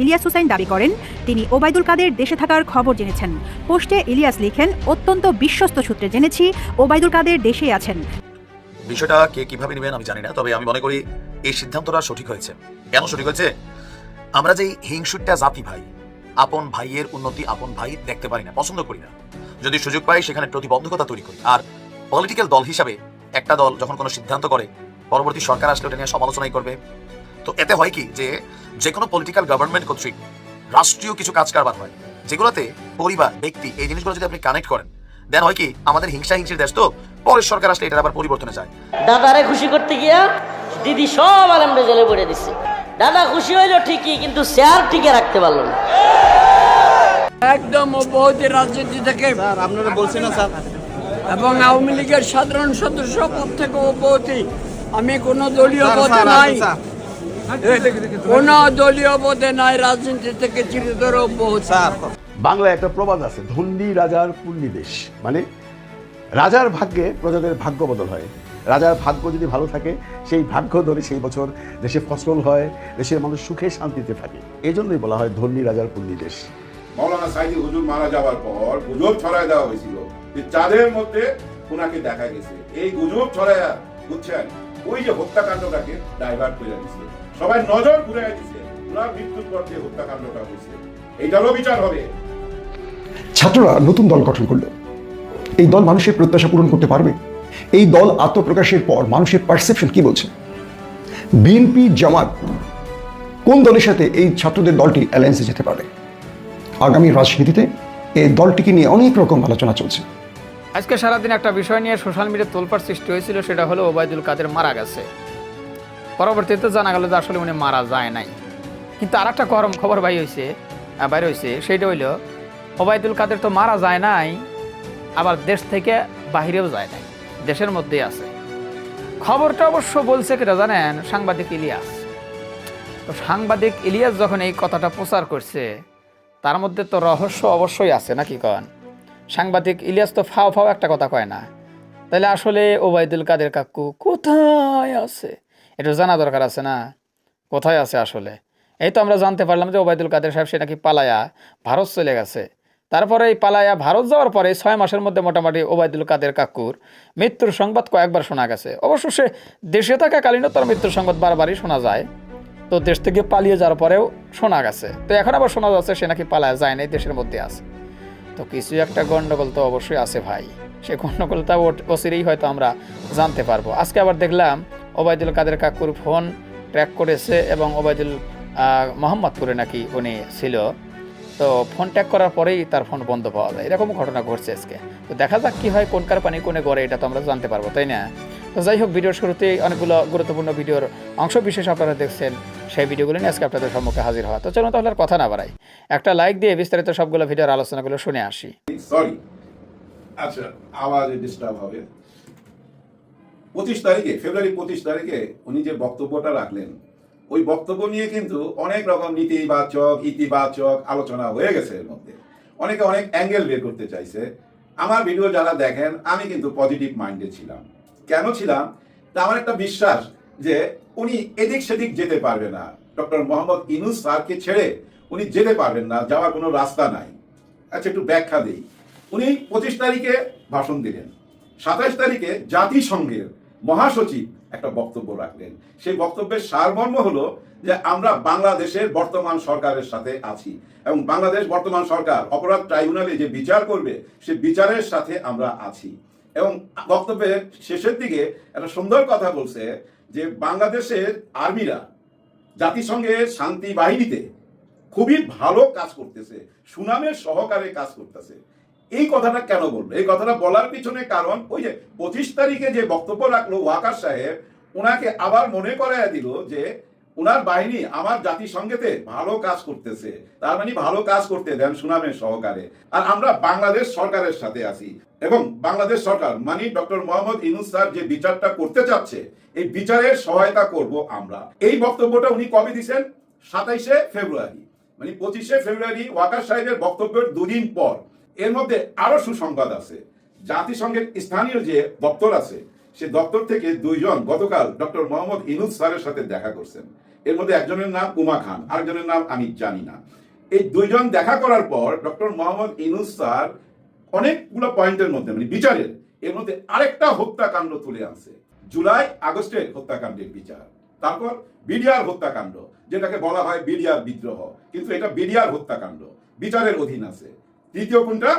ইলিয়াস হুসাইন দাবি করেন, তিনি ওবায়দুল কাদের দেশে থাকার খবর জেনেছেন। পোস্টে ইলিয়াস লিখেন, অত্যন্ত বিশ্বস্ত সূত্রে জেনেছি, ওবায়দুল কাদের দেশেই আছেন। বিষয়টা কে কীভাবে নেবেন আমি জানি না, তবে আমি মনে করি এই সিদ্ধান্তটা সঠিক হয়েছে। কেন সঠিক হয়েছে? আমরা যেই হিংসুটটা জাতি ভাই, আপন ভাইয়ের উন্নতি আপন ভাই দেখতে পারি না, পছন্দ করি না। যদি সুযোগ পাই সেখানে প্রতিবন্ধকতা তৈরি করি। আর পলিটিক্যাল দল হিসাবে একটা দল যখন কোনো সিদ্ধান্ত করে, পরবর্তী সরকার আসলে ওটা নিয়ে সমালোচনাই করবে। তো এতে হয় কি যে যে কোনো পলিটিক্যাল গভর্নমেন্ট কর্তৃক রাষ্ট্রীয় কিছু কাজ কারবার হয় যেগুলোতে পরিবার ব্যক্তি এই জিনিসগুলো যদি আপনি কানেক্ট করেন দেন হয় কি আমাদের হিংসা হিংসির দেশ তো পরের সরকার আসলে এটার আবার পরিবর্তনে যায়। দাদারে খুশি করতে গিয়া দিদি সব আলেমরে জেলে পড়ে দিছে। দাদা খুশি হইল ঠিকই কিন্তু শেয়ার টিকে রাখতে পারল না। একদম অব্যাহতি রাজনীতি থেকে স্যার আপনারা বলছেন না স্যার। এবং আওয়ামী লীগের সাধারণ সদস্য পদ থেকে অব্যাহতি আমি কোনো দলীয় পদে নাই। স্যার, কোন দলীয় পদে নাই রাজনীতি থেকে চিরতর বাংলায় একটা প্রবাদ আছে ধন্যী রাজার পুণ্যি দেশ মানে রাজার ভাগ্যে প্রজাদের ভাগ্য বদল হয়। রাজার ভাগ্য যদি ভালো থাকে সেই ভাগ্য ধরে সেই বছর দেশে ফসল হয় দেশের মানুষ সুখে শান্তিতে থাকে। এই জন্যই বলা হয় ধন্যী রাজার পুণ্যি দেশ মৌলানা সাইদি হুজুর মারা যাওয়ার পর গুজব ছড়ায় দেওয়া হয়েছিল যে চাঁদের মধ্যে ওনাকে দেখা গেছে। এই গুজব ছড়ায় বুঝছেন? ওই যে হত্যাকাণ্ডটাকে ডাইভার্ট করে দিচ্ছে সবাই নজর ঘুরে দিচ্ছে ওনার মৃত্যুর পর যে হত্যাকাণ্ডটা হয়েছে এইটারও বিচার হবে। ছাত্ররা নতুন দল গঠন করল। এই দল মানুষের প্রত্যাশা পূরণ করতে পারবে? এই দল আত্মপ্রকাশের পর মানুষের পারসেপশন কি বলছে? বিএনপি, জামাত, কোন দলের সাথে এই ছাত্রদের দলটি অ্যালায়েন্সে যেতে পারে? আগামী রাজনীতিতে এই দলটিকে নিয়ে অনেক রকম আলোচনা চলছে। আজকে সারাদিন একটা বিষয় নিয়ে সোশ্যাল মিডিয়ায় তোলপাড় সৃষ্টি হয়েছিল, সেটা হলো ওবায়দুল কাদের মারা গেছে। পরবর্তীতে জানা গেল যে আসলে উনি মারা যায় নাই। কিন্তু আর একটা গরম খবর বাই হয়েছে বাইর হয়েছে সেইটা হইল, ওবায়দুল কাদের তো মারা যায় নাই, আবার দেশ থেকে বাহিরেও যায় নাই, দেশের মধ্যেই আছে। খবরটা অবশ্য বলছে কেটা জানেন, সাংবাদিক ইলিয়াস। তো সাংবাদিক ইলিয়াস যখন এই কথাটা প্রচার করছে, তার মধ্যে তো রহস্য অবশ্যই আছে, নাকি কন? সাংবাদিক ইলিয়াস তো ফাও ফাও একটা কথা কয় না। তাহলে আসলে ওবায়দুল কাদের কাকু কোথায় আছে? এটা জানা দরকার আছে না? কোথায় আছে আসলে? এই তো আমরা জানতে পারলাম যে ওবায়দুল কাদের সাহেব সে নাকি পালায়া ভারত চলে গেছে। তারপরে এই পালায়া ভারত যাওয়ার পরে ছয় মাসের মধ্যে মোটামুটি ওবায়দুল কাদের কাকুর মৃত্যুর সংবাদ কয়েকবার শোনা গেছে। অবশ্য সে দেশে থাকাকালীনও তার মৃত্যুর সংবাদ বারবারই শোনা যায়। তো দেশ থেকে পালিয়ে যাওয়ার পরেও শোনা গেছে। তো এখন আবার শোনা যাচ্ছে সে নাকি পালায় যায় নাই, দেশের মধ্যে আছে। তো কিছু একটা গন্ডগোল তো অবশ্যই আছে ভাই। সে গন্ডগোলটা অচিরেই হয়তো আমরা জানতে পারব। আজকে আবার দেখলাম ওবায়দুল কাদের কাকুর ফোন ট্র্যাক করেছে এবং ওবায়দুল মোহাম্মদপুরে নাকি উনি ছিল। তো ফোন ট্যাগ করার পরেই তার ফোন বন্ধ পাওয়া যায়। এরকম ঘটনা ঘটছে আজকে। তো দেখা যাক কি হয় কোনকার পানি কোনে গড়ে, এটা তো আমরা জানতে পারব, তাই না? তো যাই হোক ভিডিওর শুরুতেই অনেকগুলো গুরুত্বপূর্ণ ভিডিওর অংশ বিশেষ আপনারা দেখছেন। সেই ভিডিওগুলো নিয়ে আজকে আপনাদের সম্মুখে হাজির হওয়া। তো চলুন তাহলে আর কথা না বাড়াই। একটা লাইক দিয়ে বিস্তারিত সবগুলো ভিডিওর আলোচনাগুলো শুনে আসি। সরি আচ্ছা আওয়াজ ডিস্টার্ব হবে। পঁচিশ তারিখে ফেব্রুয়ারি পঁচিশ তারিখে উনি যে বক্তব্যটা রাখলেন, ওই বক্তব্য নিয়ে কিন্তু অনেক রকম নীতিবাচক, ইতিবাচক আলোচনা হয়ে গেছে এর মধ্যে। অনেকে অনেক অ্যাঙ্গেল বের করতে চাইছে। আমার ভিডিও যারা দেখেন, আমি কিন্তু পজিটিভ মাইন্ডে ছিলাম। কেন ছিলাম? তা আমার একটা বিশ্বাস যে উনি এদিক সেদিক যেতে পারবে না। ডক্টর মোহাম্মদ ইনুস স্যারকে ছেড়ে উনি যেতে পারবেন না, যাওয়ার কোনো রাস্তা নাই। আচ্ছা একটু ব্যাখ্যা দিই। উনি পঁচিশ তারিখে ভাষণ দিলেন। সাতাশ তারিখে জাতিসংঘের মহাসচিব একটা বক্তব্য রাখলেন। সেই বক্তব্যের সারমর্ম হলো যে আমরা বাংলাদেশের বর্তমান সরকারের সাথে আছি এবং বাংলাদেশ বর্তমান সরকার, অপরাধ ট্রাইব্যুনালে যে বিচার করবে, সে বিচারের সাথে আমরা আছি। এবং বক্তব্যের শেষের দিকে একটা সুন্দর কথা বলছে যে বাংলাদেশের আর্মিরা জাতিসংঘের শান্তি বাহিনীতে খুবই ভালো কাজ করতেছে, সুনামের সহকারে কাজ করতেছে। এই কথাটা কেন বলব এই কথাটা বলার পিছনে কারণ ওই যে পঁচিশ তারিখে যে বক্তব্য রাখল ওয়াকার সাহেব, ওনাকে আবার মনে করাইয়া দিল যে ওনার বাহিনী আমার জাতিসংঘেতে ভালো কাজ করতেছে। তার মানে ভালো কাজ করতে দেন সুনামের সহকারে। আর আমরা বাংলাদেশ সরকারের সাথে আছি। এবং বাংলাদেশ সরকার মানে ডক্টর মোহাম্মদ ইনুস স্যার যে বিচারটা করতে চাচ্ছে, এই বিচারের সহায়তা করব আমরা। এই বক্তব্যটা উনি কবে দিছেন? সাতাইশে ফেব্রুয়ারি। মানে পঁচিশে ফেব্রুয়ারি ওয়াকার সাহেবের বক্তব্যের দুদিন পর। এর মধ্যে আরও সুসংবাদ আছে। জাতিসংঘের স্থানীয় যে দপ্তর আছে সে দপ্তর থেকে দুইজন গতকাল ডক্টর মোহাম্মদ ইনুস স্যারের সাথে দেখা করছেন। এর মধ্যে একজনের নাম উমা খান, আরেকজনের নাম আমি জানি না। এই দুইজন দেখা করার পর ডক্টর মোহাম্মদ ইনুস স্যার অনেকগুলো পয়েন্টের মধ্যে মানে বিচারের, এর মধ্যে আরেকটা হত্যাকাণ্ড তুলে আনছে। জুলাই আগস্টের হত্যাকাণ্ডের বিচার। তারপর বিডিআর হত্যাকাণ্ড, যেটাকে বলা হয় বিডিআর বিদ্রোহ। কিন্তু এটা বিডিআর হত্যাকাণ্ড, বিচারের অধীন আছে। তৃতীয় কোনটা?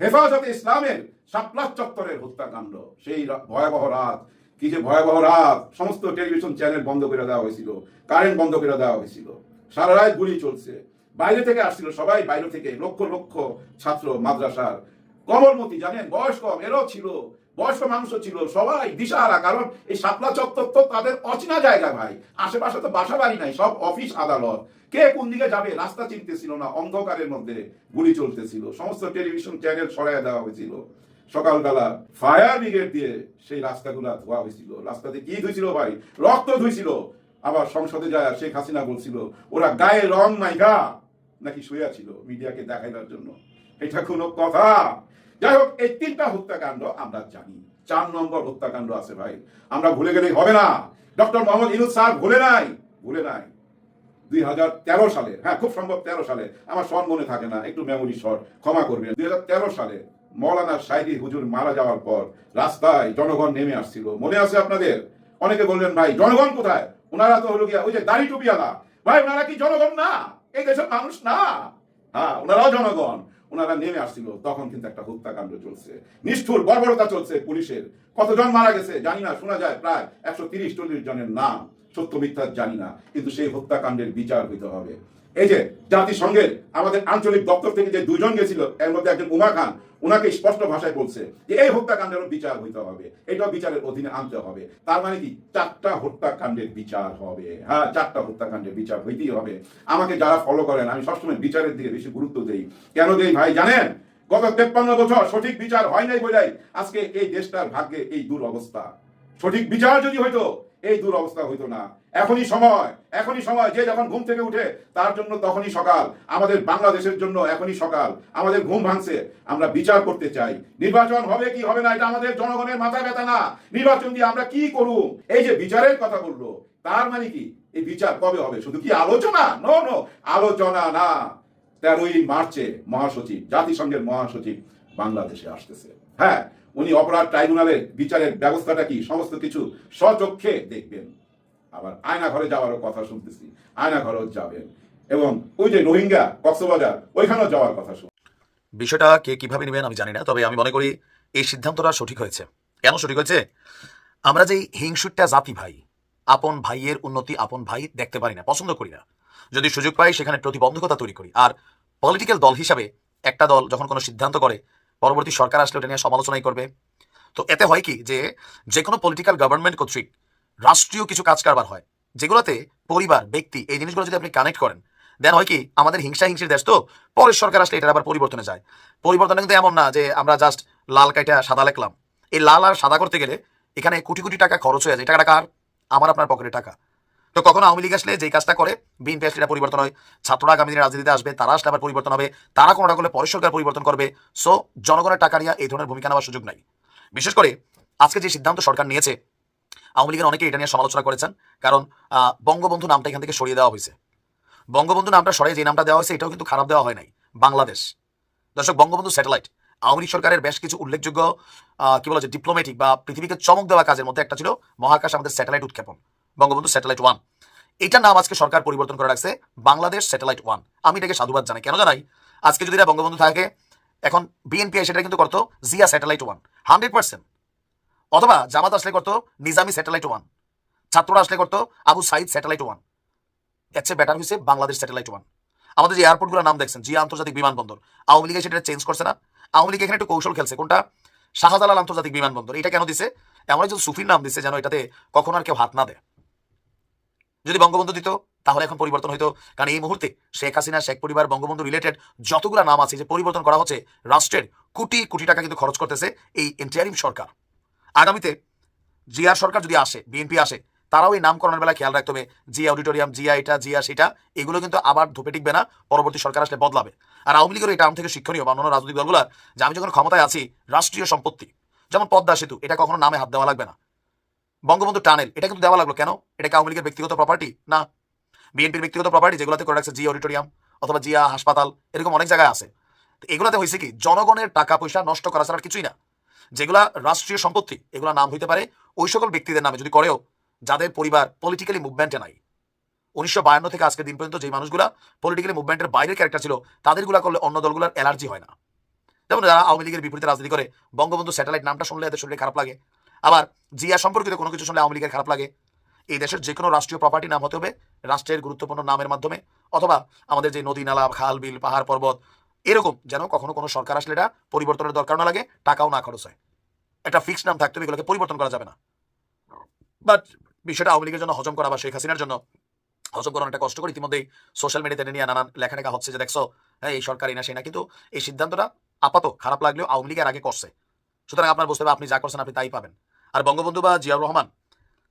হেফাজতে ইসলামের সাপ্লাস চত্বরের হত্যাকাণ্ড, সেই ভয়াবহ রাত। কি যে ভয়াবহ রাত। সমস্ত টেলিভিশন চ্যানেল বন্ধ করে দেওয়া হয়েছিল, কারেন্ট বন্ধ করে দেওয়া হয়েছিল। সারা রাত গুলি চলছে। বাইরে থেকে আসছিল সবাই, বাইরে থেকে লক্ষ লক্ষ ছাত্র মাদ্রাসার। কমলমতি, জানেন? বয়স কম, এরাও ছিল। বয়স্ক মানুষও ছিল, সবাই দিশাহারা কারণ এই শাপলা চত্বর তো তাদের অচেনা জায়গা ভাই। আশেপাশে তো বাসা বাড়ি নাই, সব অফিস আদালত। কে কোন দিকে যাবে, রাস্তা চিনতেছিল না, অন্ধকারের মধ্যে গুলি চলতেছিল। সমস্ত টেলিভিশন চ্যানেল সরাই দেওয়া হয়েছিল। সকালবেলা ফায়ার ব্রিগেড দিয়ে সেই রাস্তাগুলা ধোয়া হয়েছিল। রাস্তাতে কি ধুইছিল ভাই? রক্ত ধুইছিল। আবার সংসদে যায়, শেখ হাসিনা বলছিল, ওরা গায়ে রং নাই গা। নাকি শুয়ে ছিল মিডিয়াকে দেখাইবার জন্য। এটা কোনো কথা। যাই হোক এই তিনটা হত্যাকাণ্ড আমরা জানি। চার নম্বর হত্যাকাণ্ড আছে ভাই। আমরা ভুলে গেলেই হবে না। ডক্টর মোহাম্মদ ইনুস স্যার ভুলে নাই ভুলে নাই। দুই হাজার তেরো সালে হ্যাঁ খুব সম্ভব তেরো সালে। আমার সন মনে থাকে না, একটু মেমোরি শর্ট ক্ষমা করবেন। দুই হাজার তেরো সালে মৌলানা সাইদি হুজুর মারা যাওয়ার পর রাস্তায় জনগণ নেমে আসছিল। মনে আছে আপনাদের? অনেকে বললেন ভাই, জনগণ কোথায়? ওনারা তো হলো গিয়া ওই যে দাড়ি টুপিয়ালা ভাই, ওনারা কি জনগণ না? এই দেশের মানুষ না? হ্যাঁ ওনারাও জনগণ। ওনারা নেমে আসছিল, তখন কিন্তু একটা হত্যাকাণ্ড চলছে। নিষ্ঠুর বর্বরতা চলছে পুলিশের। কতজন মারা গেছে জানি না, শোনা যায় প্রায় একশো তিরিশ, চল্লিশ জনের নাম। সত্য মিথ্যা জানি না, কিন্তু সেই হত্যাকাণ্ডের বিচার হইতে হবে। এই যে জাতিসংঘের আমাদের আঞ্চলিক দপ্তর থেকে যে দুজন গেছিল, এর মধ্যে একজন উমা খান ওনাকে স্পষ্ট ভাষায় বলছে যে এই হত্যাকাণ্ডেরও বিচার হইতে হবে, এটাও বিচারের অধীনে আনতে হবে। তার মানে কি? চারটা হত্যাকাণ্ডের বিচার হবে। হ্যাঁ চারটা হত্যাকাণ্ডের বিচার হইতেই হবে। আমাকে যারা ফলো করেন, আমি সবসময় বিচারের দিকে বেশি গুরুত্ব দিই। কেন দেই ভাই, জানেন? গত তেপ্পান্ন বছর সঠিক বিচার হয় নাই বোঝাই আজকে এই দেশটার ভাগ্যে এই দুরবস্থা। সঠিক বিচার যদি হইতো এই দুরবস্থা হইতো না। এখনই সময় এখনই সময়। যে যখন ঘুম থেকে উঠে, তার জন্য তখনই সকাল। আমাদের বাংলাদেশের জন্য এখনই সকাল। আমাদের ঘুম ভাঙছে। আমরা বিচার করতে চাই। নির্বাচন হবে কি হবে না, এটা আমাদের জনগণের মাথা ব্যথা না। নির্বাচন দিয়ে আমরা কি করুম? এই যে বিচারের কথা বলল, তার মানে কি? এই বিচার কবে হবে? শুধু কি আলোচনা? নো নো আলোচনা না। তেরোই মার্চে মহাসচিব, জাতিসংঘের মহাসচিব বাংলাদেশে আসতেছে। হ্যাঁ উনি অপরাধ ট্রাইব্যুনালের বিচারের ব্যবস্থাটা কি, সমস্ত কিছু স্বচক্ষে দেখবেন। আবার আয়না ঘরে যাওয়ারও কথা শুনতেছি আয়না ঘরেও যাবেন। এবং ওই যে রোহিঙ্গা কক্সবাজার, ওইখানেও যাওয়ার কথা শুন বিষয়টা কে কীভাবে নেবেন আমি জানি না, তবে আমি মনে করি এই সিদ্ধান্তটা সঠিক হয়েছে। কেন সঠিক হয়েছে? আমরা যেই হিংসুটটা জাতি ভাই, আপন ভাইয়ের উন্নতি আপন ভাই দেখতে পারি না, পছন্দ করি না। যদি সুযোগ পাই সেখানে প্রতিবন্ধকতা তৈরি করি। আর পলিটিক্যাল দল হিসাবে একটা দল যখন কোনো সিদ্ধান্ত করে পরবর্তী সরকার আসলে ওটা নিয়ে সমালোচনাই করবে। তো এতে হয় কি যে যে কোনো পলিটিক্যাল গভর্নমেন্ট কর্তৃক রাষ্ট্রীয় কিছু কাজ কারবার হয়, যেগুলোতে পরিবার, ব্যক্তি এই জিনিসগুলো যদি আপনি কানেক্ট করেন দেন হয় কি আমাদের হিংসা হিংসির দেশ তো, পরের সরকার আসলে এটা আবার পরিবর্তনে যায়। পরিবর্তনে কিন্তু এমন না যে আমরা জাস্ট লাল কাইটা সাদা লেখলাম। এই লাল আর সাদা করতে গেলে এখানে কোটি কোটি টাকা খরচ হয়ে যায়। টাকাটা কার? আমার আপনার পকেটে টাকা। তো কখনো আওয়ামী লীগ আসলে যেই কাজটা করে, বিএনপি আসলে এটা পরিবর্তন হয়, ছাত্ররা আগামী দিনে রাজনীতিতে আসবে, তারা আসলে আবার পরিবর্তন হবে, তারা কোনোটা করলে পরের সরকার পরিবর্তন করবে। সো জনগণের টাকা নিয়ে এই ধরনের ভূমিকা নেওয়ার সুযোগ নাই। বিশেষ করে আজকে যে সিদ্ধান্ত সরকার নিয়েছে, আওয়ামী লীগের অনেকে এটা নিয়ে সমালোচনা করেছেন, কারণ বঙ্গবন্ধু নামটা এখান থেকে সরিয়ে দেওয়া হয়েছে। বঙ্গবন্ধু নামটা সরিয়ে যে নামটা দেওয়া হয়েছে, এটাও কিন্তু খারাপ দেওয়া হয় নাই, বাংলাদেশ। দর্শক, বঙ্গবন্ধু স্যাটেলাইট, আওয়ামী লীগ সরকারের বেশ কিছু উল্লেখযোগ্য কি বলা যায় ডিপ্লোমেটিক বা পৃথিবীকে চমক দেওয়া কাজের মধ্যে একটা ছিল, মহাকাশ আমাদের স্যাটেলাইট উৎক্ষেপণ, বঙ্গবন্ধু স্যাটেলাইট ওয়ান। এটার নাম আজকে সরকার পরিবর্তন করে রাখছে, বাংলাদেশ স্যাটেলাইট ওয়ান আমি এটাকে সাধুবাদ জানাই। কেন জানাই? আজকে যদি এটা বঙ্গবন্ধু থাকে, এখন বিএনপি সেটা কিন্তু করতো Zia satellite one hundred percent অথবা জামাত আসলে করতো নিজামি স্যাটেলাইট ওয়ান ছাত্ররা আসলে করতো আবু সাইদ স্যাটেলাইট ওয়ানের চেয়ে বেটার হয়েছে বাংলাদেশ স্যাটেলাইট ওয়ান আমাদের যে এয়ারপোর্টগুলোর নাম দেখছেন, জিয়া আন্তর্জাতিক বিমানবন্দর। আওয়ামী লীগ সেটা চেঞ্জ করছে না। আওয়ামী লীগ এখানে একটু কৌশল খেলছে। কোনটা? শাহজালাল আন্তর্জাতিক বিমানবন্দর। এটা কেন দিছে? এমন একজন সুফির নাম দিছে যেন এটাতে কখনো আর কেউ হাত না দেয়। যদি বঙ্গবন্ধু দিত, তাহলে এখন পরিবর্তন হইতো। কারণ এই মুহূর্তে শেখ হাসিনা, শেখ পরিবার, বঙ্গবন্ধু রিলেটেড যতগুলো নাম আছে, যে পরিবর্তন করা হচ্ছে, রাষ্ট্রের কোটি কোটি টাকা কিন্তু খরচ করতেছে এই ইন্টারিম সরকার। আগামীতে জিয়ার সরকার যদি আসে বিএনপি আসে, তারাও এই নামকরণের বেলায় খেয়াল রাখতে হবে। জিয়া অডিটোরিয়াম জিয়া এটা, জিয়া সেটা, এগুলো কিন্তু আবার ধুপে টিকবে না, পরবর্তী সরকার আসলে বদলাবে। আর আওয়ামী লীগের এটা আমার থেকে শিক্ষণীয় বা অন্যান্য রাজনৈতিক দলগুলো যে আমি যখন ক্ষমতায় আছি, রাষ্ট্রীয় সম্পত্তি, যেমন পদ্মা সেতু, এটা কখনো নামে হাত দেওয়া লাগবে না। বঙ্গবন্ধু টানেল, এটা কিন্তু দেওয়া লাগল কেন? এটা আওয়ামী লীগের ব্যক্তিগত প্রপার্টি না। বিএনপির ব্যক্তিগত প্রপার্টি যেগুলোতে করে রাখছে জিয়া অডিটোরিয়াম অথবা জিয়া হাসপাতাল, এরকম অনেক জায়গায় আছে। এগুলাতে হয়েছে কি, জনগণের টাকা পয়সা নষ্ট করা ছাড়া কিছুই না। যেগুলা রাষ্ট্রীয় সম্পত্তি, এগুলা নাম হইতে পারে ওই সকল ব্যক্তিদের নামে। যদি করেও, যাদের পরিবার পলিটিক্যালি মুভমেন্টে নাই। উনিশশো বায়ান্ন থেকে আজকের দিন পর্যন্ত যে মানুষগুলা পলিটিক্যালি মুভমেন্টের বাইরের ক্যারেক্টার ছিল, তাদেরগুলা করলে অন্য দলগুলোর অ্যালার্জি হয় না। যেমন যারা আওয়ামী লীগের বিপরীতে রাজনীতি করে, বঙ্গবন্ধু স্যাটেলাইট নামটা শুনলে এদের শরীরে খারাপ লাগে। আবার জিয়া সম্পর্কিত কোনো কিছু শুনলে আওয়ামী খারাপ লাগে? এই দেশের যে কোনো রাষ্ট্রীয় প্রপার্টি নাম হতে হবে, রাষ্ট্রের গুরুত্বপূর্ণ নামের মাধ্যমে, অথবা আমাদের যে নদী, নালা, খাল, বিল, পাহাড়, পর্বত, এরকম যেন কখনো কোনো সরকার আসলে এটা পরিবর্তনের দরকার না লাগে, টাকাও না খরচ হয়। একটা ফিক্সড নাম থাকতে হবে, এগুলোকে পরিবর্তন করা যাবে না। বাট বিষয়টা আওয়ামী লীগের জন্য হজম করা বা শেখ হাসিনার জন্য হজম করানো একটা কষ্ট করে ইতিমধ্যেই সোশ্যাল মিডিয়াতে নিয়ে নানান লেখালেখা হচ্ছে যে, দেখছ হ্যাঁ এই সরকার এই না, সেই না। কিন্তু এই সিদ্ধান্তটা আপাত খারাপ লাগলেও আওয়ামী লীগের আগে করছে। সুতরাং আপনার বুঝতে হবে, আপনি যা করছেন, আপনি তাই পাবেন। আর বঙ্গবন্ধু বা জিয়াউর রহমান,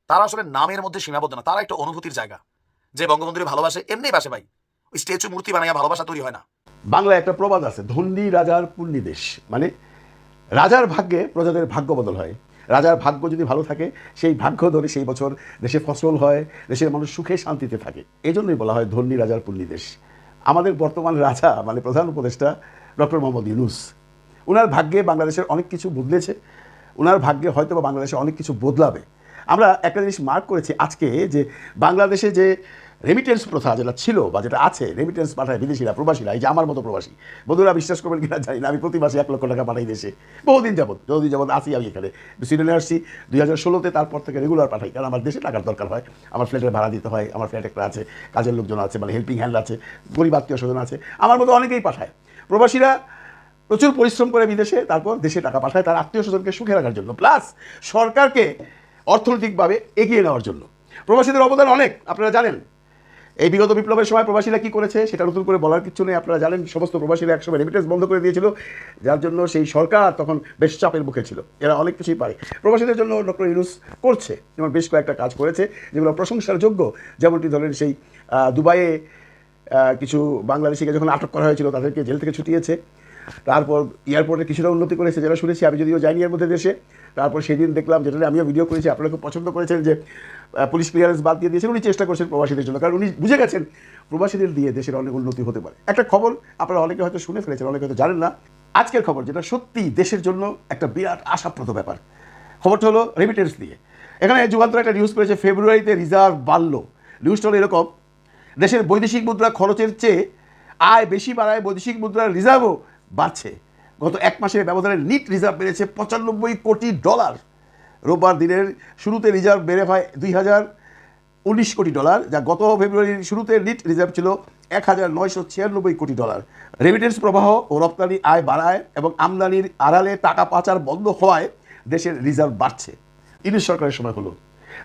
তারা আসলে নামের মধ্যে সীমাবদ্ধ না, তারা একটা অনুভূতির জায়গা। যে বঙ্গবন্ধুর ভালোবাসে, এমনি বাসে ভাই। ওই স্ট্যাচু মূর্তি বানাইয়া ভালোবাসা তৈরি হয় না। বাংলায় একটা প্রবাদ আছে ধন্যী রাজার পুণ্যি দেশ। মানে রাজার ভাগ্যে প্রজাদের ভাগ্য বদল হয়। রাজার ভাগ্য যদি ভালো থাকে, সেই ভাগ্য ধরে সেই বছর দেশে ফসল হয়, দেশের মানুষ সুখে শান্তিতে থাকে। এই জন্যই বলা হয় ধন্যী রাজার পুণ্যি দেশ। আমাদের বর্তমান রাজা মানে প্রধান উপদেষ্টা ডক্টর মোহাম্মদ ইউনুস ওনার ভাগ্যে বাংলাদেশের অনেক কিছু বদলেছে। ওনার ভাগ্যে হয়তো বা বাংলাদেশে অনেক কিছু বদলাবে। আমরা একটা জিনিস মার্ক করেছি আজকে যে বাংলাদেশে যে রেমিটেন্স প্রথা যেটা ছিল বা যেটা আছে রেমিটেন্স পাঠায় বিদেশিরা, প্রবাসীরা, এই যে আমার মতো প্রবাসী, বন্ধুরা বিশ্বাস করবেন কিনা জানি না, আমি প্রতি মাসে এক লক্ষ টাকা পাঠাই দেশে, বহুদিন যাবত যতদিন যাবত আসি আমি এখানে। সুইডেনে আসছি, দুই হাজার ষোলোতে তারপর থেকে রেগুলার পাঠাই, কারণ আমার দেশে টাকার দরকার হয়, আমার ফ্ল্যাটের ভাড়া দিতে হয়, আমার ফ্ল্যাট একটা আছে, কাজের লোকজন আছে মানে হেল্পিং হ্যান্ড আছে, গরিব আত্মীয় স্বজন আছে, আমার মতো অনেকেই পাঠায়। প্রবাসীরা প্রচুর পরিশ্রম করে বিদেশে, তারপর দেশে টাকা পাঠায় তার আত্মীয় স্বজনকে সুখে রাখার জন্য। প্লাস সরকারকে অর্থনৈতিকভাবে এগিয়ে নেওয়ার জন্য। প্রবাসীদের অবদান অনেক, আপনারা জানেন। এই বিগত বিপ্লবের সময় প্রবাসীরা কী করেছে, সেটা নতুন করে বলার কিছু নেই, আপনারা জানেন, সমস্ত প্রবাসীরা একসময় রেমিটেন্স বন্ধ করে দিয়েছিল, যার জন্য সেই সরকার তখন বেশ চাপের মুখে ছিল। এরা অনেক কিছুই পারে। প্রবাসীদের জন্য ডক্টর ইউনুস করছে যেমন বেশ কয়েকটা কাজ করেছে, যেগুলো প্রশংসার যোগ্য। যেমনটি ধরেন সেই দুবাইয়ে কিছু বাংলাদেশিকে যখন আটক করা হয়েছিল, তাদেরকে জেল থেকে ছুটিয়েছে। তারপর এয়ারপোর্টে কিছুটা উন্নতি করেছে, যেটা শুনেছি, আমি যদিও যাইনি এর মধ্যে দেশে। তারপর সেদিন দেখলাম, যেটা আমিও ভিডিও করেছি, আপনারা খুব পছন্দ করেছেন যে পুলিশ ক্লিয়ারেন্স বাদ দিয়ে দিয়েছেন, উনি চেষ্টা করছেন প্রবাসীদের জন্য। কারণ উনি বুঝে গেছেন, প্রবাসীদের দিয়ে দেশের অনেক উন্নতি হতে পারে। একটা খবর আপনারা অনেকে হয়তো শুনে ফেলেছেন, অনেকে হয়তো জানেন না। আজকের খবর, যেটা সত্যি দেশের জন্য একটা বিরাট আশাপ্রদ ব্যাপার। খবরটা হলো রেমিটেন্স দিয়ে এখানে যুগান্তর একটা নিউজ করেছে ফেব্রুয়ারিতে রিজার্ভ বাড়লো। নিউজটা হলো এরকম, দেশের বৈদেশিক মুদ্রা খরচের চেয়ে আয় বেশি বাড়ায় বৈদেশিক মুদ্রার রিজার্ভও বাড়ছে। গত এক মাসের ব্যবধানে নিট রিজার্ভ বেড়েছে পঁচানব্বই কোটি ডলার। রোববার দিনের শুরুতে রিজার্ভ বেড়ে হয় দুই হাজার উনিশ কোটি ডলার, যা গত ফেব্রুয়ারির শুরুতে নিট রিজার্ভ ছিল এক হাজার নয়শো ছিয়ানব্বই কোটি ডলার। রেমিটেন্স প্রবাহ ও রপ্তানি আয় বাড়ায় এবং আমদানির আড়ালে টাকা পাচার বন্ধ হওয়ায় দেশের রিজার্ভ বাড়ছে। ইউনিশ সরকারের সময় হলো।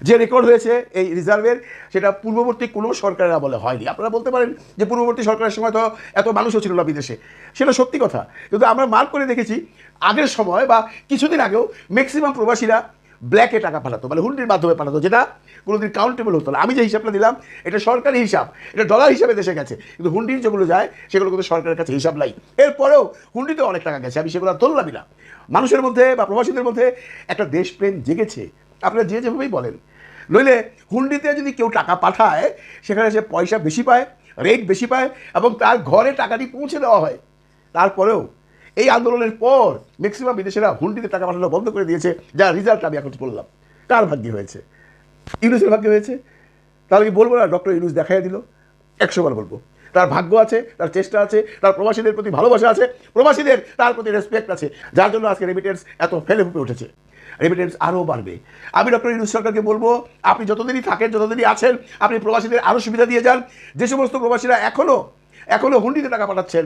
যে রেকর্ড হয়েছে এই রিজার্ভের সেটা পূর্ববর্তী কোনো সরকারের আমলে হয়নি। আপনারা বলতে পারেন যে পূর্ববর্তী সরকারের সময় তো এত মানুষও ছিল না বিদেশে। সেটা সত্যি কথা। কিন্তু আমরা মার্ক করে দেখেছি, আগের সময় বা কিছুদিন আগেও ম্যাক্সিমাম প্রবাসীরা ব্ল্যাকে টাকা পাঠাতো মানে হুন্ডির মাধ্যমে পাঠাতো, যেটা কোনোদিন কাউন্টেবল হতো না। আমি যে হিসাবটা দিলাম, এটা সরকারি হিসাব, এটা ডলার হিসাবে দেশে গেছে। কিন্তু হুন্ডির যেগুলো যায়, সেগুলো কিন্তু সরকারের কাছে হিসাব নাই। এরপরেও হুন্ডিতে অনেক টাকা গেছে, আমি সেগুলো ধরলামই না। মানুষের মধ্যে বা প্রবাসীদের মধ্যে একটা দেশপ্রেম জেগেছে। আপনারা যে যেভাবেই বলেন নইলে হুন্ডিতে যদি কেউ টাকা পাঠায়, সেখানে সে পয়সা বেশি পায় রেট বেশি পায় এবং তার ঘরে টাকাটি পৌঁছে দেওয়া হয়। তারপরেও এই আন্দোলনের পর ম্যাক্সিমাম বিদেশিরা হুন্ডিতে টাকা পাঠানো বন্ধ করে দিয়েছে, যার রেজাল্ট আমি এখন বললাম। কার ভাগ্যে হয়েছে? ইউনুসের ভাগ্যে হয়েছে? তাহলে কি বলব না? ডক্টর ইউনুস দেখাই দিল। একশোবার বলব। তার ভাগ্য আছে, তার চেষ্টা আছে, তার প্রবাসীদের প্রতি ভালোবাসা আছে, প্রবাসীদের তার প্রতি রেসপেক্ট আছে, যার জন্য আজকে রেমিটেন্স এত ফেলে ফুপে উঠেছে। রেমিটেন্স আরও বাড়বে। আমি ডক্টর ইউনুস সরকারকে বলব, আপনি যতদিনই থাকেন, যতদিনই আছেন, আপনি প্রবাসীদের আরও সুবিধা দিয়ে যান। যে সমস্ত প্রবাসীরা এখনও এখনও হুন্ডিতে টাকা পাঠাচ্ছেন,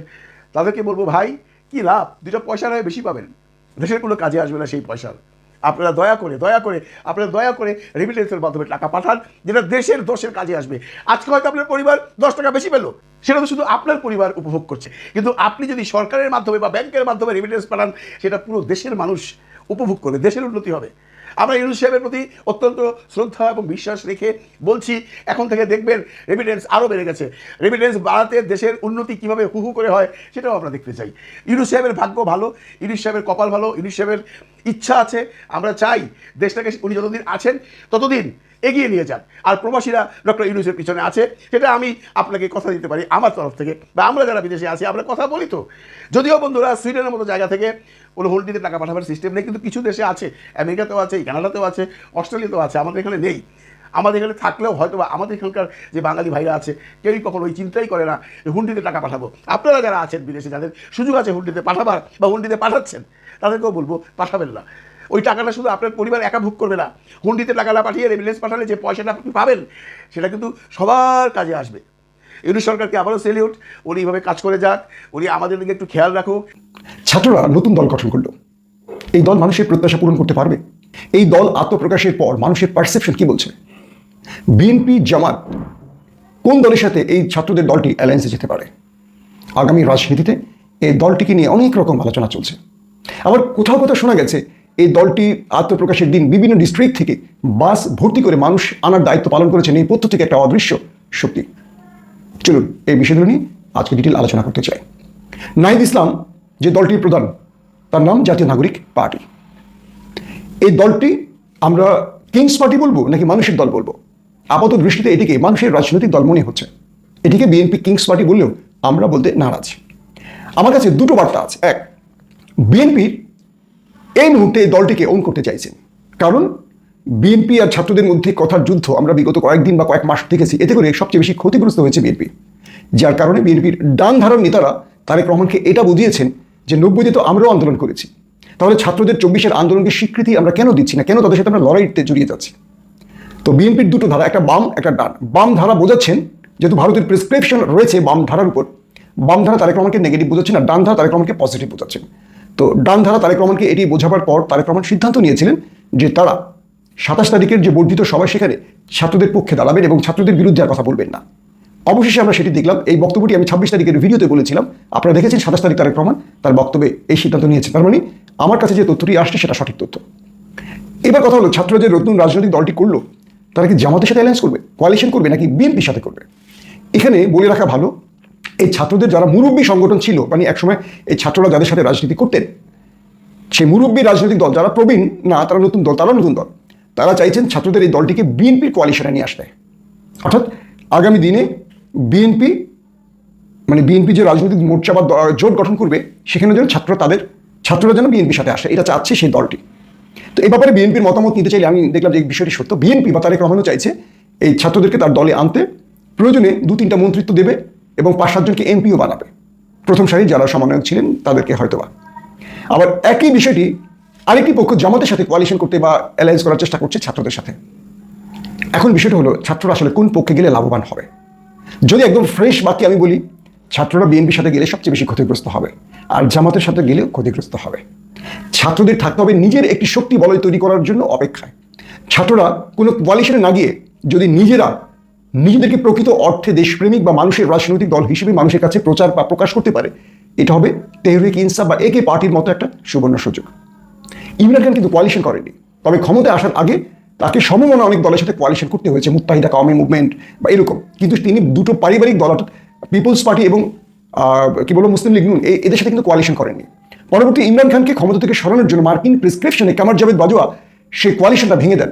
তাদেরকে বলব, ভাই, কি লাভ? দুটো পয়সা নয়, বেশি পাবেন। দেশের কোনো কাজে আসবে না সেই পয়সার আপনারা দয়া করে দয়া করে, আপনারা দয়া করে রেমিটেন্সের মাধ্যমে টাকা পাঠান, যেটা দেশের দোষের কাজে আসবে। আজকে হয়তো আপনার পরিবার দশ টাকা বেশি পেল, সেটা তো শুধু আপনার পরিবার উপভোগ করছে। কিন্তু আপনি যদি সরকারের মাধ্যমে বা ব্যাংকের মাধ্যমে রেমিটেন্স পাঠান, সেটা পুরো দেশের মানুষ উপভোগ করবে, দেশের উন্নতি হবে। আমরা ইউনুস সাহেবের প্রতি অত্যন্ত শ্রদ্ধা এবং বিশ্বাস রেখে বলছি, এখন থেকে দেখবেন রেমিটেন্স আরও বেড়ে গেছে। রেমিটেন্স বাড়াতে দেশের উন্নতি কীভাবে হুহু করে হয় সেটাও আমরা দেখতে চাই। ইউনুস সাহেবের ভাগ্য ভালো, ইউনুস সাহেবের কপাল ভালো, ইউনুস সাহেবের ইচ্ছা আছে। আমরা চাই দেশটাকে উনি যতদিন আছেন, ততদিন এগিয়ে নিয়ে যান। আর প্রবাসীরা ডক্টর ইউনুসের পিছনে আছে, সেটা আমি আপনাকে কথা দিতে পারি আমার তরফ থেকে, বা আমরা যারা বিদেশে আছি, আমরা কথা বলি তো। যদিও বন্ধুরা, সুইডেনের মতো জায়গা থেকে কোনো হোল্ডিতে টাকা পাঠাবার সিস্টেম নেই, কিন্তু কিছু দেশে আছে, আমেরিকাতেও আছে, কানাডাতেও আছে, অস্ট্রেলিয়াতেও আছে, আমাদের এখানে নেই। আমাদের এখানে থাকলেও হয়তো বা আমাদের এখানকার যে বাঙালি ভাইরা আছে, কেউই কখনো ওই চিন্তাই করে না যে হুন্ডিতে টাকা পাঠাবো। আপনারা যারা আছেন বিদেশে, যাদের সুযোগ আছে হুন্ডিতে পাঠাবার বা হুন্ডিতে পাঠাচ্ছেন, তাদেরকেও বলব, পাঠাবেন না। ওই টাকাটা শুধু আপনার পরিবার একা ভোগ করবে না। হুন্ডিতে টাকা না পাঠিয়ে রেমিলেন্স পাঠালে যে পয়সাটা আপনি পাবেন, সেটা কিন্তু সবার কাজে আসবে। ইউনিট সরকারকে আবারও সেলিউট উনি এইভাবে কাজ করে যাক। উনি আমাদের দিকে একটু খেয়াল রাখুক। ছাত্ররা নতুন দল গঠন করল। এই দল মানুষের প্রত্যাশা পূরণ করতে পারবে। এই দল আত্মপ্রকাশের পর মানুষের পারসেপশন কি বলছে? বিএনপি, জামাত, কোন দলের সাথে এই ছাত্রদের দলটি অ্যালায়েন্সে যেতে পারে? আগামী রাজনীতিতে এই দলটিকে নিয়ে অনেক রকম আলোচনা চলছে। আবার কোথাও কোথাও শোনা গেছে এই দলটি আত্মপ্রকাশের দিন বিভিন্ন ডিস্ট্রিক্ট থেকে বাস ভর্তি করে মানুষ আনার দায়িত্ব পালন করেছেন। এই পথ্য থেকে একটা অদৃশ্য শক্তি। চলুন এই বিষয়গুলো নিয়ে আজকে ডিটেল আলোচনা করতে চাই। নাহিদ ইসলাম, যে দলটির প্রধান, তার নাম জাতীয় নাগরিক পার্টি। এই দলটি আমরা কিংস পার্টি বলব নাকি মানুষের দল বলব? আপাত দৃষ্টিতে এটিকে মানুষের রাজনৈতিক দল মনে হচ্ছে। এটিকে বিএনপি কিংস পার্টি বললেও আমরা বলতে নারাজ। আমার কাছে দুটো বার্তা আছে। এক বিএনপির এই মুহূর্তে এই দলটিকে ওন করতে চাইছেন। কারণ বিএনপি আর ছাত্রদের মধ্যে কথার যুদ্ধ আমরা বিগত কয়েকদিন বা কয়েক মাস দেখেছি। এতে করে সবচেয়ে বেশি ক্ষতিগ্রস্ত হয়েছে বিএনপি যার কারণে বিএনপির ডান ধারার নেতারা তারেক রহমানকে এটা বুঝিয়েছেন যে নব্বইতে তো আমরাও আন্দোলন করেছি। তাহলে ছাত্রদের চব্বিশের আন্দোলনকে স্বীকৃতি আমরা কেন দিচ্ছি না? কেন তাদের সাথে আমরা লড়াইতে জড়িয়ে যাচ্ছি? তো বিএনপির দুটো ধারা, একটা বাম, একটা ডান। বাম ধারা বোঝাচ্ছেন, যেহেতু ভারতের প্রেসক্রিপশন রয়েছে বাম ধারার উপর, বাম ধারা তারেক রহমানকে নেগেটিভ বোঝাচ্ছেন আর ডান ধারা তারেক রহমানকে পজিটিভ বোঝাচ্ছেন। তো ডান ধারা তারেক রহমানকে এটি বোঝাবার পর তারেক রহমান সিদ্ধান্ত নিয়েছিলেন যে তারা সাতাশ তারিখের যে বর্ধিত সভা সেখানে ছাত্রদের পক্ষে দাঁড়াবেন এবং ছাত্রদের বিরুদ্ধে আর কথা বলবেন না। অবশেষে আমরা সেটি দেখলাম, এই বক্তব্যটি আমি ছাব্বিশ তারিখের ভিডিওতে বলেছিলাম। আপনারা দেখেছেন সাতাশ তারিখ তারেক রহমান তার বক্তব্যে এই সিদ্ধান্ত নিয়েছে তার মানে আমার কাছে যে তথ্যটি আসছে সেটা সঠিক তথ্য। এবার কথা হলো, ছাত্ররা যে নতুন রাজনৈতিক দলটি করল, তারা কি জামাতের সাথে অ্যালায়েন্স করবে, কোয়ালিশন করবে নাকি বিএনপির সাথে করবে? এখানে বলে রাখা ভালো এই ছাত্রদের যারা মুরব্বী সংগঠন ছিল মানে একসময় এই ছাত্ররা যাদের সাথে রাজনীতি করতেন, সেই মুরব্বী রাজনৈতিক দল যারা প্রবীণ, না তারা নতুন দল তারা নতুন দল, তারা চাইছেন ছাত্রদের এই দলটিকে বিএনপির কোয়ালিশনে নিয়ে আসতে। অর্থাৎ আগামী দিনে বিএনপি মানে বিএনপি যে রাজনৈতিক মোর্চা বা জোট গঠন করবে, সেখানে যেন ছাত্ররা তাদের, ছাত্ররা যেন বিএনপির সাথে আসে, এটা চাচ্ছে সেই দলটি। তো এই ব্যাপারে বিএনপির মতামত নিতে চাইলে আমি দেখলাম যে এই বিষয়টি সত্য। বিএনপি বা তারেক রহমানও চাইছে এই ছাত্রদেরকে তার দলে আনতে। প্রয়োজনে দু তিনটা মন্ত্রিত্ব দেবে। এবং পাঁচ সাতজনকে এমপিও বানাবে। প্রথম সারির যারা সমন্বয়ক ছিলেন, তাদেরকে হয়তোবা। আবার একই বিষয়টি আরেকটি পক্ষ জামাতের সাথে কোয়ালিশন করতে বা অ্যালায়েন্স করার চেষ্টা করছে ছাত্রদের সাথে। এখন বিষয়টা হলো, ছাত্ররা আসলে কোন পক্ষে গেলে লাভবান হবে? যদি একদম ফ্রেশ বাক্যে আমি বলি, ছাত্ররা বিএনপির সাথে গেলে সবচেয়ে বেশি ক্ষতিগ্রস্ত হবে, আর জামাতের সাথে গেলেও ক্ষতিগ্রস্ত হবে। ছাত্রদের থাকতে হবে নিজের একটি শক্তি বলয় তৈরি করার জন্য অপেক্ষায়। ছাত্ররা কোনো কোয়ালিশনে না গিয়ে যদি নিজেরা নিজেদেরকে প্রকৃত অর্থে দেশপ্রেমিক বা মানুষের রাজনৈতিক দল হিসেবে মানুষের কাছে প্রচার বা প্রকাশ করতে পারে। এটা হবে তেহরিক ইনসাফ বা একে পার্টির মতো একটা সুবর্ণ সুযোগ। ইমরান খান কিন্তু কোয়ালিশন করেনি। তবে ক্ষমতায় আসার আগে তাকে সমমনা অনেক দলের সাথে কোয়ালিশন করতে হয়েছে, মুত্তাহিদা কওমি মুভমেন্ট বা এরকম। কিন্তু তিনি দুটো পারিবারিক দল, অর্থাৎ পিপলস পার্টি এবং কি বলব, মুসলিম লীগ নুন এদের সাথে কিন্তু কোয়ালিশন করেননি পরবর্তী ইমরান খানকে ক্ষমতা থেকে সরানোর জন্য মার্কিন প্রেসক্রিপশনে কামার জাভেদ বাজোয়া সেই কোয়ালিশনটা ভেঙে দেন।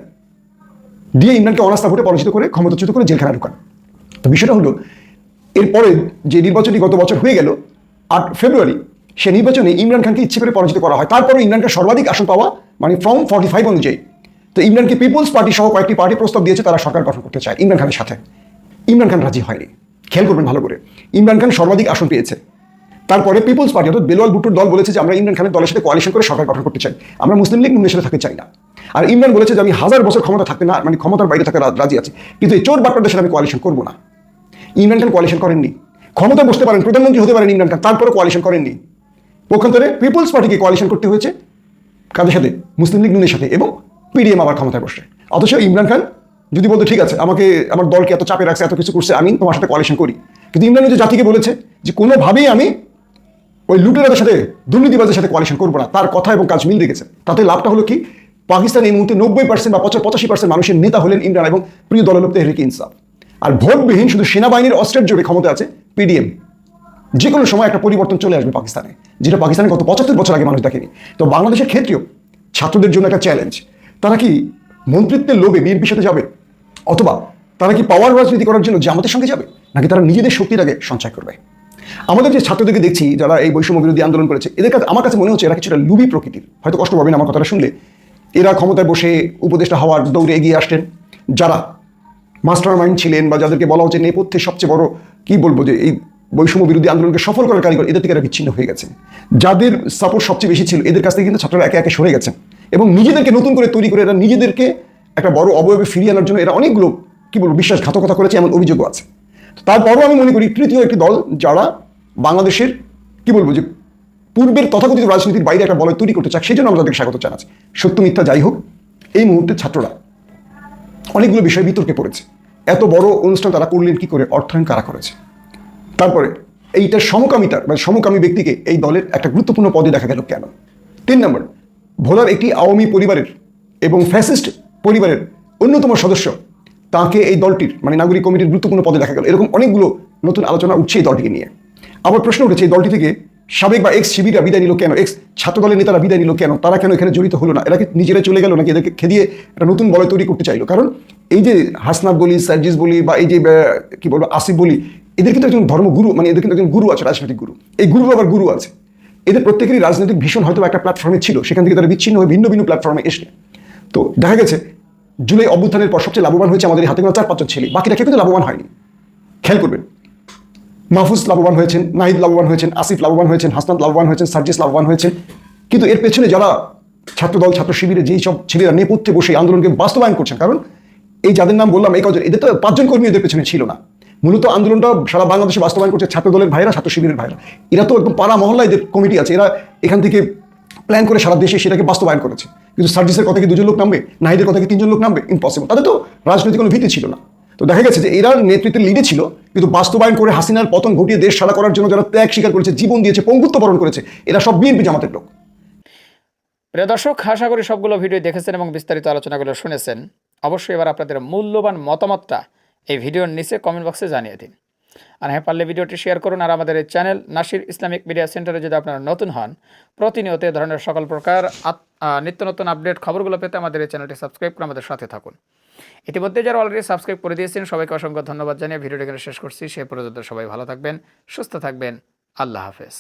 দিয়ে ইমরানকে অনাস্থা ভোটে পরাজিত করে ক্ষমতাচ্যুত করে জেলখানা ঢুকান। তো বিষয়টা হলো, এরপরে যে নির্বাচনটি গত বছর হয়ে গেল, আট ফেব্রুয়ারি, সে নির্বাচনে ইমরান খানকে ইচ্ছে করে পরাজিত করা হয়। তারপরে ইমরানকে সর্বাধিক আসন পাওয়া মানে ফর্ম ফর্টি ফাইভ অনুযায়ী তো ইমরানকে পিপলস পার্টি সহ কয়েকটি পার্টি প্রস্তাব দিয়েছে, তারা সরকার গঠন করতে চায় ইমরান খানের সাথে। ইমরান খান রাজি হয়নি। খেয়াল করবেন ভালো করে। ইমরান খান সর্বাধিক আসন পেয়েছে। তারপরে পিপলস পার্টি অর্থাৎ বেলোয়াল ভুট্টোর দল বলেছে যে আমরা ইমরান খানের দলের সাথে কোয়ালিশন করে সরকার গঠন করতে চাই। আমরা মুসলিম লীগ সাথে থাকতে চাই না। আর ইমরান বলেছে যে আমি হাজার বছর ক্ষমতা থাকতে না মানে ক্ষমতার বাইরে থাকতে রাজি আছি। কিন্তু এই চোর বাট্টাদের সাথে আমি কোয়ালিশন করব না। ইমরান খান কোয়ালিশন করেননি। ক্ষমতা বসতে পারেন, প্রধানমন্ত্রী হতে পারেন ইমরান খান তারপরে কোয়ালিশন করেননি। পক্ষান্তরে পিপলস পার্টিকে কোয়ালিশন করতে হয়েছে কাদের সাথে? মুসলিম লীগ নুনের সাথে এবং পিডিএম আবার ক্ষমতায় বসে অথচ ইমরান খান যদি বলতো, ঠিক আছে, আমাকে আমার দলকে এত চাপে রাখছে, এত কিছু করছে, আমি তোমার সাথে কোয়ালিশন করি। কিন্তু ইমরান নিজে জাতিকে বলেছে যে কোনোভাবেই আমি ওই লুটেরাদের সাথে দুর্নীতিবাজের সাথে কোয়ালিশন করব না। তার কথা এবং কাজ মিল রেখেছে। তাতে লাভটা হলো কি? পাকিস্তান এই মুহূর্তে নব্বই পার্সেন্ট বা পঁচা- পঁচাশি পার্সেন্ট মানুষের নেতা হলেন ইমরান এবং প্রিয় দল হল তেহরিক ইনসাফ আর ভোটবিহীন শুধু সেনাবাহিনীর অস্ত্রের জোরে ক্ষমতা আছে পিডিএম। যে কোনো সময় একটা পরিবর্তন চলে আসবে পাকিস্তানে, যেটা পাকিস্তানে গত পঁচাত্তর বছর আগে মানুষ দেখেনি। তো বাংলাদেশের ক্ষেত্রেও ছাত্রদের জন্য একটা চ্যালেঞ্জ তারা কি মন্ত্রিত্বের লোভে বিএনপির সাথে যাবে? অথবা তারা কি পাওয়ার রাজনীতি করার জন্য জামাতের সঙ্গে যাবে? নাকি তারা নিজেদের শক্তির আগে সঞ্চয় করবে? আমাদের যে ছাত্রদেরকে দেখছি যারা এই বৈষম্য বিরোধী আন্দোলন করেছে, এদের কাছে আমার কাছে মনে হচ্ছে এরা কিছুটা লুবি প্রকৃতির। হয়তো কষ্ট পাবেন আমার কথাটা শুনলে। এরা ক্ষমতায় বসে উপদেষ্টা হওয়ার দৌড়ে এগিয়ে আসতেন যারা মাস্টার মাইন্ড ছিলেন বা যাদেরকে বলা হচ্ছে নেপথ্যে সবচেয়ে বড়, কি বলব যে এই বৈষম্য বিরোধী আন্দোলনকে সফল করার কারিগর, এদের থেকে এরা বিচ্ছিন্ন হয়ে গেছে। যাদের সাপোর্ট সবচেয়ে বেশি ছিল, এদের কাছ থেকে কিন্তু ছাত্ররা একে একে সরে গেছে। এবং নিজেদেরকে নতুন করে তৈরি করে এরা নিজেদেরকে একটা বড় অবয়বে ফিরিয়ে আনার জন্য এরা অনেকগুলো, কি বলব, বিশ্বাসঘাতকতা করেছে, এমন অভিযোগও আছে। তারপরও আমি মনে করি তৃতীয় একটি দল যারা বাংলাদেশের, কি বলব যে পূর্বের তথাকথিত রাজনীতির বাইরে একটা বলয় তৈরি করতে চায় সেই জন্য আমরা তাদেরকে স্বাগত জানাচ্ছি। সত্য মিথ্যা যাই হোক, এই মুহূর্তে ছাত্ররা অনেকগুলো বিষয় বিতর্কে পড়েছে। এত বড় অনুষ্ঠান তারা করলেন কি করে? অর্থায়ন কারা করেছে? তারপরে এইটা সমকামিতার মানে সমকামী ব্যক্তিকে এই দলের একটা গুরুত্বপূর্ণ পদে দেখা গেল কেন? তিন নম্বর, ভোলার একটি আওয়ামী পরিবারের এবং ফ্যাসিস্ট পরিবারের অন্যতম সদস্য, তাকে এই দলটির মানে নাগরিক কমিটির গুরুত্বপূর্ণ পদে দেখা গেল। এরকম অনেকগুলো নতুন আলোচনা উঠছে এই দলটিকে নিয়ে। আবার প্রশ্ন উঠেছে, এই দলটি থেকে সাবেক বা এক্স শিবিরা বিদায় নিল কেন? এক্স ছাত্র দলের নেতারা বিদায় নিল কেন? তারা কেন এখানে জড়িত হলো না? এরা কি নিজেরা চলে গেল নাকি এদেরকে খেদিয়ে একটা নতুন বলয় তৈরি করতে চাইলো? কারণ এই যে হাসনাব বলি, সার্জিস বলি বা এই যে কি বলব, আসিফ বলি, এদের কিন্তু একজন ধর্মগুরু মানে এদের কিন্তু একজন গুরু আছে, রাজনৈতিক গুরু। এই গুরু আবার গুরু আছে। এদের প্রত্যেকেরই রাজনৈতিক ভীষণ হয়তো একটা প্ল্যাটফর্মে ছিল, সেখান থেকে তারা বিচ্ছিন্ন হয়ে ভিন্ন ভিন্ন প্ল্যাটফর্মে এসে তো দেখা গেছে, জুলাই অভ্যুত্থানের পর সবচেয়ে লাভবান হয়েছে আমাদের হাতে চার পাঁচজন ছেলে। বাকিরা কেউ কিন্তু লাভবান হয়নি। খেয়াল করবেন মাহফুজ লাভবান হয়েছেন, নাহিদ লাভবান হয়েছেন, আসিফ লাভবান হয়েছেন, হাসনাত লাভবান হয়েছেন সার্জিস লাভবান হয়েছেন। কিন্তু এর পেছনে যারা ছাত্রদল, ছাত্র শিবিরে যেই সব ছেলেরা নেপথ্যে বসে আন্দোলনকে বাস্তবায়ন করছেন, কারণ এই যাদের নাম বললাম, এই কজন, এদের তো পাঁচজন কর্মী এদের পেছনে ছিল না। মূলত আন্দোলনটা সারা বাংলাদেশে বাস্তবায়ন করছে ছাত্র দলের ভাইরা, ছাত্র শিবিরের ভাইরা। এরা তো একদম পাড়া মহল্লা এদের কমিটি আছে, এরা এখান থেকে প্ল্যান করে সারা দেশে সেটাকে বাস্তবায়ন করেছে। কিন্তু সার্জিসের কথা কি দুজন লোক নামবে? নাহিদের কথা কি তিনজন লোক নামবে? ইম্পসিবল তাদের তো রাজনৈতিক কোনো ভিত্তি ছিল না। তো দেখা গেছে যে এরা নেতৃত্বের লিডে ছিল, কিন্তু বাস্তবায়ন করে হাসিনার পতন ঘটিয়ে দেশ সারা করার জন্য যারা ত্যাগ স্বীকার করেছে, জীবন দিয়েছে, পঙ্গুত্ব বরণ করেছে, এরা সব বিএনপি জামাতের লোক। প্রিয় দর্শক, আশা করি সবগুলো ভিডিও দেখেছেন এবং বিস্তারিত আলোচনাগুলো শুনেছেন। অবশ্যই এবার আপনাদের মূল্যবান মতামতটা এই ভিডিওর নিচে কমেন্ট বক্সে জানিয়ে দিন। আর হ্যাঁ পারলে ভিডিওটি শেয়ার করুন আর আমাদের এই চ্যানেল নাসির ইসলামিক মিডিয়া সেন্টারে যদি আপনারা নতুন হন, প্রতিনিয়ত এ ধরনের সকল প্রকার নিত্য নতুন আপডেট খবরগুলো পেতে আমাদের এই চ্যানেলটি সাবস্ক্রাইব করে আমাদের সাথে থাকুন। ইতিমধ্যে যারা অলরেডি সাবস্ক্রাইব করে দিয়েছেন, সবাইকে অসংখ্য ধন্যবাদ জানিয়ে ভিডিওটি এখানে শেষ করছি। সে পর্যন্ত সবাই ভালো থাকবেন, সুস্থ থাকবেন। আল্লাহ হাফেজ।